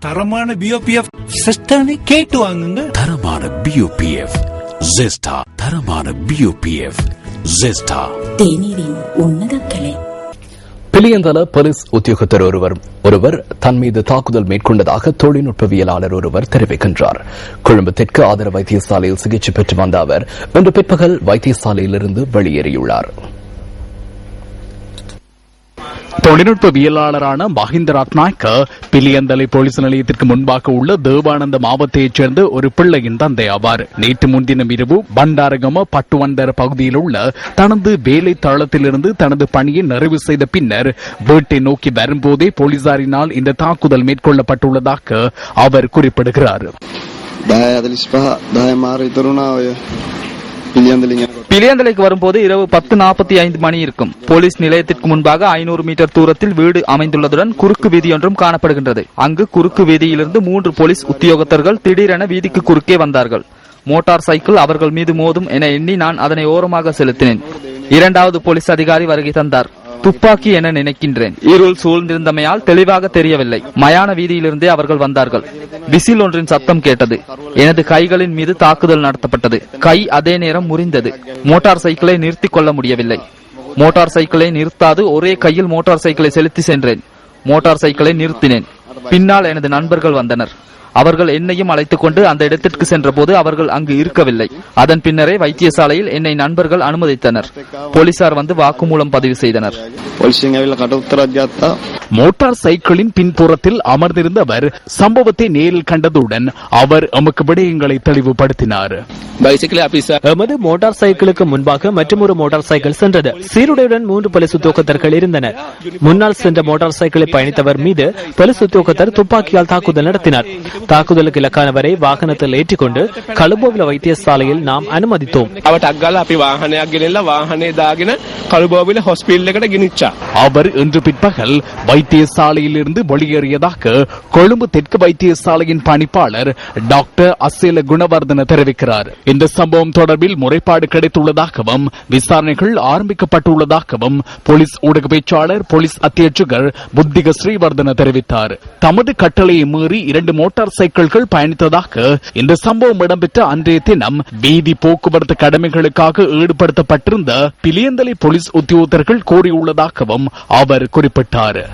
தரமான பிஓபிஎஃப் சிஸ்டர்னு கேட்டு வாங்குங்க. தரமான பியூபிஎஃப் ஜெஸ்டா தரமான பியூபிஎஃப் ஜெஸ்டா தேநீரின் உன்னத கிளை. பிலியந்தல போலீஸ் உத்தியோகத்தர் ஒருவர் ஒருவர் தன் மீது தாக்குதல் மேற்கொண்டதாக தொழில்நுட்பவியலாளர் ஒருவர் தெரிவிக்கின்றார். கொழும்பு தெற்கு ஆதர வைத்தியசாலையில் சிகிச்சை பெற்று வந்த அவர் இன்று பிற்பகல் வைத்தியசாலையிலிருந்து வெளியேறியுள்ளார். தொழில்நுட்பவியலாளரான மஹிந்த ரத்நாயக்க பிலியந்தலை போலீஸ் நிலையத்திற்கு முன்பாக உள்ள தேவானந்த மாவட்டத்தைச் சேர்ந்த ஒரு பிள்ளையின் தந்தை ஆவார் நேற்று முன்தினம் இரவு பண்டாரகம பட்டுவந்தர பகுதியில் உள்ள தனது வேலை தளத்திலிருந்து தனது பணியை நிறைவு செய்த பின்னர் வீட்டை நோக்கி வரும்போதே போலீசாரினால் இந்த தாக்குதல் மேற்கொள்ளப்பட்டுள்ளதாக அவர் குறிப்பிடுகிறார். பிளியந்தலைக்கு வரும்போது இரவு பத்து நாற்பத்தி ஐந்து மணி இருக்கும். போலீஸ் நிலையத்திற்கு முன்பாக ஐநூறு மீட்டர் தூரத்தில் வீடு அமைந்துள்ளதுடன் குறுக்கு வீதி ஒன்றும் காணப்படுகின்றது. அங்கு குறுக்கு வீதியிலிருந்து மூன்று போலீஸ் உத்தியோகத்தர்கள் திடீரென வீதிக்கு குறுக்கே வந்தார்கள். மோட்டார் சைக்கிள் அவர்கள் மீது மோதும் என எண்ணி நான் அதனை ஓரமாக செலுத்தினேன். இரண்டாவது போலீஸ் அதிகாரி வருகை தந்தார். துப்பாக்கி என நினைக்கின்றேன். இருள் சூழ்ந்திருந்தமையால் தெளிவாக தெரியவில்லை. மயான வீதியிலிருந்தே அவர்கள் வந்தார்கள். விசில் ஒன்றின் சத்தம் கேட்டது. எனது கைகளின் மீது தாக்குதல் நடத்தப்பட்டது. கை அதே நேரம் முறிந்தது. மோட்டார் சைக்கிளை நிறுத்திக் கொள்ள முடியவில்லை. மோட்டார் சைக்கிளை நிறுத்தாது. ஒரே கையில் மோட்டார் சைக்கிளை செலுத்தி சென்றேன். மோட்டார் சைக்கிளை நிறுத்தினேன். பின்னால் எனது நண்பர்கள் வந்தனர். அவர்கள் என்னையும் அழைத்துக் கொண்டு அந்த இடத்திற்கு சென்ற போது அவர்கள் அங்கு இருக்கவில்லை. அதன் பின்னரே வைத்தியசாலையில் என்னை நண்பர்கள் அனுமதித்தனர். போலீசார் வந்து வாக்குமூலம் பதிவு செய்தனர். மோட்டார் சைக்கிளின் பின்புறத்தில் அமர்ந்திருந்தவர் சம்பவத்தை நேரில் கண்டதுடன் அவர் எமக்கு விடயங்களை தெளிவுபடுத்தினார். எமது மோட்டார் சைக்கிளுக்கு முன்பாக மற்றும் ஒரு மோட்டார் சைக்கிள் சென்றது. சீருடையுடன் மூன்று பலிசு தூக்கத்தர்கள் இருந்தனர். முன்னால் சென்ற மோட்டார் சைக்கிளை பயணித்தவர் மீது பலிசு தூக்கத்தர் துப்பாக்கியால் தாக்குதல் நடத்தினார். தாக்குதலுக்கு இலக்கானவரை வாகனத்தில் ஏற்றிக்கொண்டு கழும்போவில வைத்தியசாலையில் நாம் அனுமதித்தோம். அவர் அக்கால அப்படி வாகன அக்கில வாகன කළුබෝවිල හොස්පිල් එකට ගෙනිච්චා. அவர் இன்று பிற்பகல் வைத்தியசாலையில் இருந்து வெளியேறியதாக கொழும்பு தெற்கு வைத்தியசாலையின் பணிப்பாளர் டாக்டர் அசேல குணவர்தன தெரிவிக்கிறார் இந்த சம்பவம் தொடர்பில் முறைப்பாடு கிடைத்துள்ளதாகவும் விசாரணைகள் ஆரம்பிக்கப்பட்டுள்ளதாகவும் போலீஸ் ஊடக பேச்சாளர் போலீஸ் அத்தியட்சகர் புத்திக ஸ்ரீவர்தன தெரிவித்தார் தமது கட்டளையை மீறி இரண்டு மோட்டார் சைக்கிள்கள் பயணித்ததாக இந்த சம்பவம் இடம்பெற்ற அன்றைய தினம் வீதி போக்குவரத்து கடமைகளுக்காக ஈடுபடுத்தப்பட்டிருந்த பிலியந்தலை போலீஸ் உத்தியோகத்தர்கள் கோரியுள்ளதாகவும் அவர் குறிப்பிட்டார்.